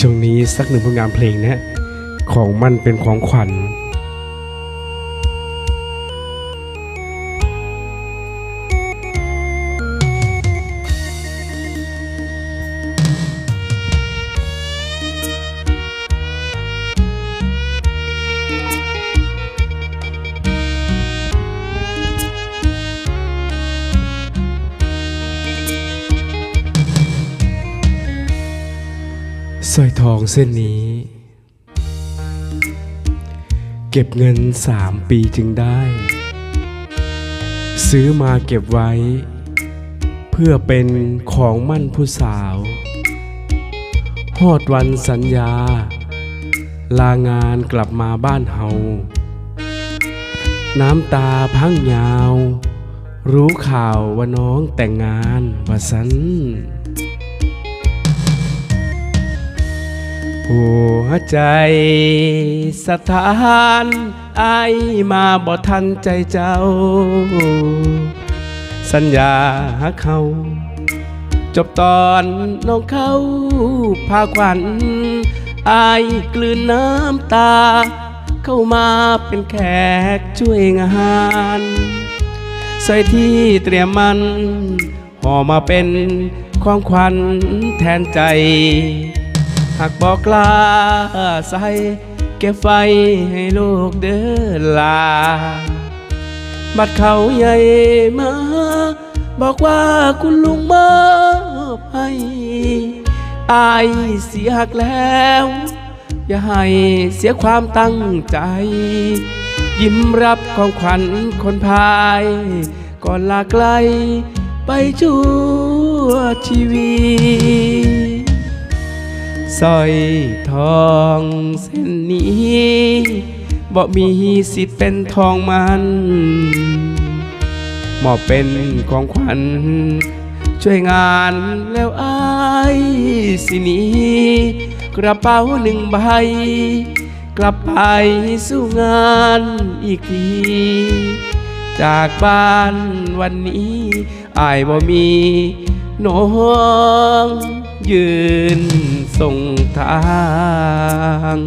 ช่วงนี้สักหนึ่งผลงานเพลงนะ ของมันเป็นของขวัญ สร้อยทองเส้นนี้ เก็บเงินสามปีจึงได้ ซื้อมาเก็บไว้ เพื่อเป็นของมั่นผู้สาวฮอดวันสัญญา ลางานกลับมาบ้านเฮา น้ำตาพังยาว รู้ข่าวว่าน้องแต่งงานว่าสัน หัวใจสถานไอมาบ่ทันใจเจ้า สัญญาหาเขา จบตอนน้องเขาพาขวัญอกลืนน้ำตา เข้ามาเป็นแขกช่วยงานใส่ที่เตรียมมันห่อมาเป็นของขวัญแทนใจ หากบอกลาใส่เก็บไฟให้ลูกเดินลา บัดเขาใหญ่มาบอกว่าคุณลุงมอบให้อายเสียหักแล้ว อย่าให้เสียความตั้งใจ ยิ้มรับของขวัญคนพาย ก่อนลาไกลไปชั่วชีวิต สร้อยทองเส้นนี้บ่มีสิทธิ์เป็นทองมันมอบเป็นของขวัญ ช่วยงานแล้วอายสินี้ กระเป๋าหนึ่งใบ กลับไปสู่งานอีกที จากบ้านวันนี้อายบ่มี น้องยืนส่งทาง